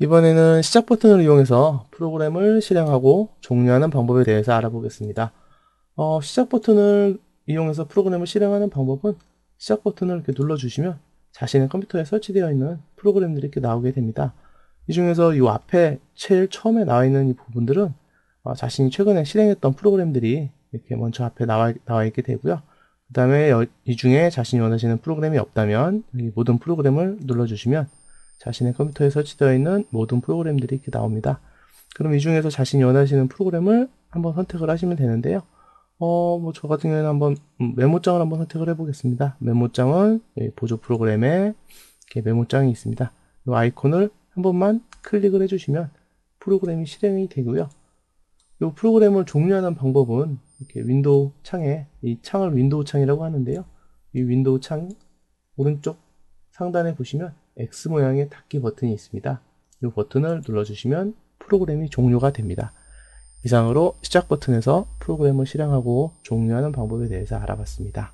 이번에는 시작 버튼을 이용해서 프로그램을 실행하고 종료하는 방법에 대해서 알아보겠습니다. 어, 시작 버튼을 이용해서 프로그램을 실행하는 방법은 시작 버튼을 이렇게 눌러주시면 자신의 컴퓨터에 설치되어 있는 프로그램들이 이렇게 나오게 됩니다. 이 중에서 이 앞에 제일 처음에 나와 있는 이 부분들은 어, 자신이 최근에 실행했던 프로그램들이 이렇게 먼저 앞에 나와, 나와 있게 되고요. 그 다음에 이 중에 자신이 원하시는 프로그램이 없다면 모든 프로그램을 눌러주시면 자신의 컴퓨터에 설치되어 있는 모든 프로그램들이 이렇게 나옵니다. 그럼 이 중에서 자신이 원하시는 프로그램을 한번 선택을 하시면 되는데요. 어, 뭐, 저 같은 경우에는 한번 음, 메모장을 한번 선택을 해보겠습니다. 메모장은 보조 프로그램에 이렇게 메모장이 있습니다. 이 아이콘을 한 번만 클릭을 해주시면 프로그램이 실행이 되고요. 이 프로그램을 종료하는 방법은 이렇게 윈도우 창에 이 창을 윈도우 창이라고 하는데요. 이 윈도우 창 오른쪽 상단에 보시면 X 모양의 닫기 버튼이 있습니다. 이 버튼을 눌러주시면 프로그램이 종료가 됩니다. 이상으로 시작 버튼에서 프로그램을 실행하고 종료하는 방법에 대해서 알아봤습니다.